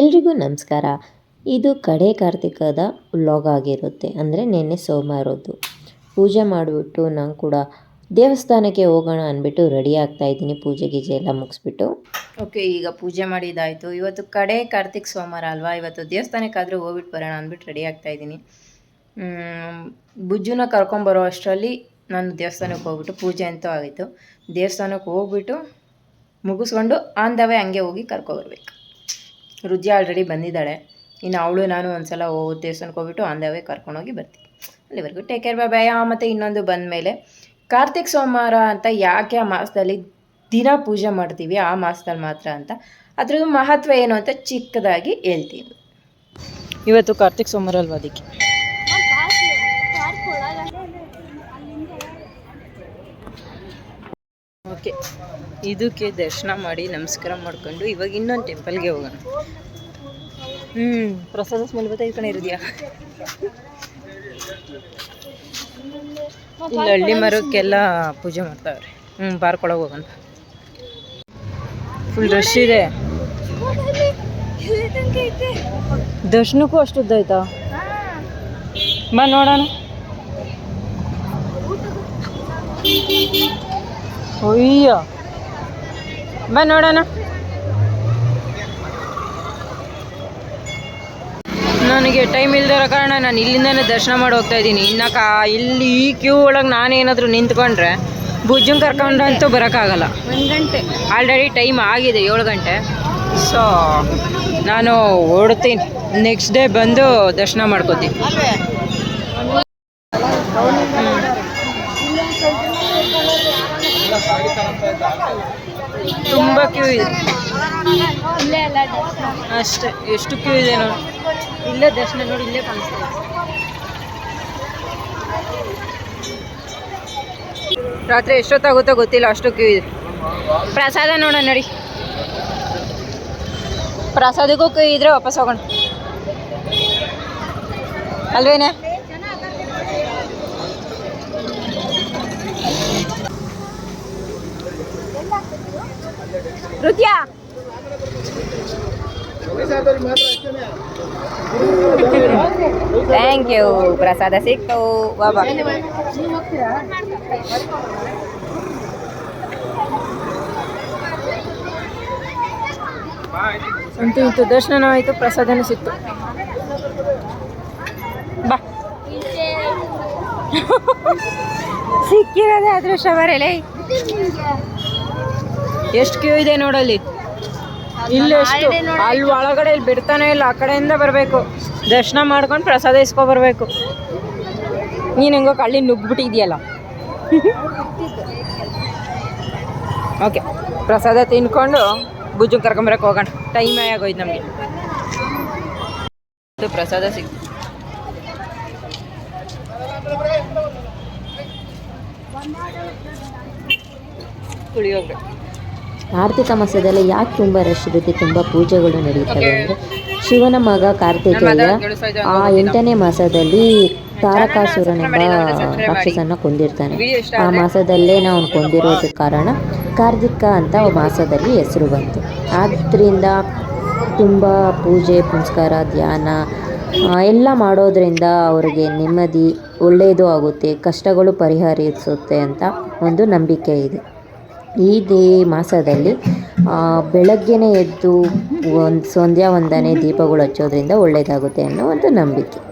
ಎಲ್ರಿಗೂ ನಮಸ್ಕಾರ. ಇದು ಕಡೆ ಕಾರ್ತಿಕದ ವ್ಲಾಗ್ ಆಗಿರುತ್ತೆ. ಅಂದರೆ ನಿನ್ನೆ ಸೋಮವಾರದ್ದು ಪೂಜೆ ಮಾಡಿಬಿಟ್ಟು ನಾನು ಕೂಡ ದೇವಸ್ಥಾನಕ್ಕೆ ಹೋಗೋಣ ಅಂದ್ಬಿಟ್ಟು ರೆಡಿ ಆಗ್ತಾ ಇದ್ದೀನಿ. ಪೂಜೆ ಗೀಜೆ ಎಲ್ಲ ಮುಗಿಸ್ಬಿಟ್ಟು. ಓಕೆ ಈಗ ಪೂಜೆ ಮಾಡಿದ್ದಾಯಿತು ಇವತ್ತು ಕಡೆ ಕಾರ್ತಿಕ್ ಸೋಮವಾರ ಅಲ್ವಾ? ಇವತ್ತು ದೇವಸ್ಥಾನಕ್ಕಾದರೂ ಹೋಗ್ಬಿಟ್ಟು ಬರೋಣ ಅಂದ್ಬಿಟ್ಟು ರೆಡಿ ಆಗ್ತಾ ಇದ್ದೀನಿ. ಬುಜ್ಜುನ ಕರ್ಕೊಂಬರೋ ಅಷ್ಟರಲ್ಲಿ ನಾನು ದೇವಸ್ಥಾನಕ್ಕೆ ಹೋಗ್ಬಿಟ್ಟು ಪೂಜೆ ಅಂತೂ ಆಗಿತ್ತು ದೇವಸ್ಥಾನಕ್ಕೆ ಹೋಗ್ಬಿಟ್ಟು ಮುಗಿಸ್ಕೊಂಡು ಆನ್ ದ ವೇ ಹಂಗೆ ಹೋಗಿ ಕರ್ಕೊಬರ್ಬೇಕು ರುಜಿ ಆಲ್ರೆಡಿ ಬಂದಿದ್ದಾಳೆ. ಇನ್ನು ಅವಳು ನಾನು ಒಂದ್ಸಲ ಹೋಗೋ ದೇವಸ್ಥಾನಕ್ಕೆ ಹೋಗ್ಬಿಟ್ಟು ಆನ್ ಕರ್ಕೊಂಡೋಗಿ ಬರ್ತೀನಿ. ಅಲ್ಲಿವರೆಗೂ ಟೇಕ್ ಕೇರ್ ಬಾಯ್ ಮತ್ತು ಇನ್ನೊಂದು ಬಂದ ಮೇಲೆ ಕಾರ್ತಿಕ್ ಸೋಮವಾರ ಅಂತ ಯಾಕೆ ಆ ಮಾಸದಲ್ಲಿ ದಿನ ಪೂಜೆ ಮಾಡ್ತೀವಿ, ಆ ಮಾಸದಲ್ಲಿ ಮಾತ್ರ ಅಂತ. ಅದ್ರದ್ದು ಮಹತ್ವ ಏನು ಅಂತ ಚಿಕ್ಕದಾಗಿ ಹೇಳ್ತೀನಿ. ಇವತ್ತು ಕಾರ್ತಿಕ್ ಸೋಮವಾರ ಅಲ್ವಾ ಅದಕ್ಕೆ? ಓಕೆ. ಇದಕ್ಕೆ ದರ್ಶನ ಮಾಡಿ ನಮಸ್ಕಾರ ಮಾಡ್ಕೊಂಡು ಇವಾಗ ಇನ್ನೊಂದು ಟೆಂಪಲ್ಗೆ ಹೋಗೋಣ. ಹ್ಞೂ ಪ್ರಸಾದ ಸ್ಮೆಲ್ ಇದ್ಕೊಂಡು ಇರೋದ್ಯಾ? ಇಲ್ಲಿ ಹಳ್ಳಿ ಮರಕ್ಕೆಲ್ಲ ಪೂಜೆ ಮಾಡ್ತಾವ್ರಿ. ಹ್ಞೂ ಬಾರ್ಕೊಳಗೆ ಹೋಗೋಣ. ಫುಲ್ ರಶ್ ಇದೆ. ದರ್ಶನಕ್ಕೂ ಅಷ್ಟು ಬಾ ನೋಡೋಣ. ಅಯ್ಯ ಬಾ ನೋಡೋಣ. ನನಗೆ ಟೈಮ್ ಇಲ್ದಿರೋ ಕಾರಣ ನಾನು ಇಲ್ಲಿಂದನೇ ದರ್ಶನ ಮಾಡಿ ಹೋಗ್ತಾ ಇದ್ದೀನಿ. ಇನ್ನು ಕಾ ಇಲ್ಲಿ ಈ ಕ್ಯೂ ಒಳಗೆ ನಾನೇನಾದರೂ ನಿಂತ್ಕೊಂಡ್ರೆ ಬುಜ್ಜನ್ ಕರ್ಕೊಂಡ್ರೆ ಅಂತೂ ಬರೋಕ್ಕಾಗಲ್ಲ. ಒಂದು ಗಂಟೆ. ಆಲ್ರೆಡಿ ಟೈಮ್ ಆಗಿದೆ ಏಳು ಗಂಟೆ. ಸೊ ನಾನು ಓಡ್ತೀನಿ ನೆಕ್ಸ್ಟ್ ಡೇ ಬಂದು ದರ್ಶನ ಮಾಡ್ಕೋತೀನಿ. ತುಂಬ ಕ್ಯೂ ಇದೆ. ಅಷ್ಟೇ ಎಷ್ಟು ಕ್ಯೂ ಇದೆ ನೋಡಿ ಇಲ್ಲೇ ದರ್ಶನ ನೋಡಿ ಇಲ್ಲೇ ಕಾಣಿಸ್ತಾ ರಾತ್ರಿ ಎಷ್ಟೊತ್ತಾಗುತ್ತೋ ಗೊತ್ತಿಲ್ಲ ಅಷ್ಟು ಕ್ಯೂ ಇದೆ. ಪ್ರಸಾದ ನೋಡೋಣ ನೋಡಿ. ಪ್ರಸಾದಕ್ಕೂ ಕ್ಯೂ ಇದ್ರೆ ವಾಪಸ್ ಹೋಗೋಣ. ಅಲ್ವೇನೆ? ನೃತ್ಯ ಥ್ಯಾಂಕ್ ಯು ಪ್ರಸಾದ ಸಿಕ್ತು. ಬಾಬಾ ಅಂತೂ ಇತ್ತು ದರ್ಶನ ಆಯಿತು ಪ್ರಸಾದನೂ ಸಿಕ್ತು. ಬಾ. ಸಿಕ್ಕಿರೋದೇ ಅದೃಷ್ಟ ಬರಲೇ. ಎಷ್ಟು ಕ್ಯೂ ಇದೆ ನೋಡಲ್ಲಿ? ಇಲ್ಲಿ ಎಷ್ಟು ಅಲ್ಲಿ ಒಳಗಡೆ ಇಲ್ಲಿ ಬಿಡ್ತಾನೆ ಇಲ್ಲ ಆ ಕಡೆಯಿಂದ ಬರಬೇಕು. ದರ್ಶನ ಮಾಡ್ಕೊಂಡು ಪ್ರಸಾದ ಇಸ್ಕೊ ಬರಬೇಕು ನೀನು ಹೆಂಗೋ ಕಳ್ಳಿ ನುಗ್ಬಿಟ್ಟಿದ್ಯಲ್ಲ ಓಕೆ ಪ್ರಸಾದ ತಿನ್ಕೊಂಡು ಬುಜ್ಜು ಕರ್ಕೊಂಬರಕ್ಕೆ ಹೋಗೋಣ. ಟೈಮ್ ಆಗೋಯ್ತು ನಮಗೆ. ಪ್ರಸಾದ ಸಿಗ್ ಪುಳಿಯೋಗರೆ ಕಾರ್ತಿಕ ಮಾಸದಲ್ಲಿ ಯಾಕೆ ತುಂಬ ರಶ್ ಇರುತ್ತೆ ತುಂಬ ಪೂಜೆಗಳು ನಡೆಯುತ್ತವೆ ಅಂದರೆ? ಶಿವನ ಮಗ ಕಾರ್ತಿಕೇಯ ಆ ಎಂಟನೇ ಮಾಸದಲ್ಲಿ ತಾರಕಾಸುರನೆಂಬ ರಾಕ್ಷಸನ ಕೊಂದಿರ್ತಾನೆ. ಆ ಮಾಸದಲ್ಲೇ ನಾವು ಕೊಂದಿರೋದ ಕಾರಣ ಕಾರ್ತಿಕ ಅಂತ ಮಾಸದಲ್ಲಿ ಹೆಸರು ಬಂತು. ಆದ್ದರಿಂದ ತುಂಬ ಪೂಜೆ ಪುನಸ್ಕಾರ ಧ್ಯಾನ ಎಲ್ಲ ಮಾಡೋದರಿಂದ ಅವರಿಗೆ ನೆಮ್ಮದಿ ಒಳ್ಳೆಯದು ಆಗುತ್ತೆ ಕಷ್ಟಗಳು ಪರಿಹರಿಸುತ್ತೆ ಅಂತ ಒಂದು ನಂಬಿಕೆ ಇದೆ. ಈ ಮಾಸದಲ್ಲಿ ಬೆಳಗ್ಗೆನೇ ಎದ್ದು ಒಂದು ಸಂಧ್ಯಾ ವಂದನೆ ದೀಪಗಳು ಹಚ್ಚೋದ್ರಿಂದ ಒಳ್ಳೆಯದಾಗುತ್ತೆ ಅನ್ನೋ ಒಂದು ನಂಬಿಕೆ.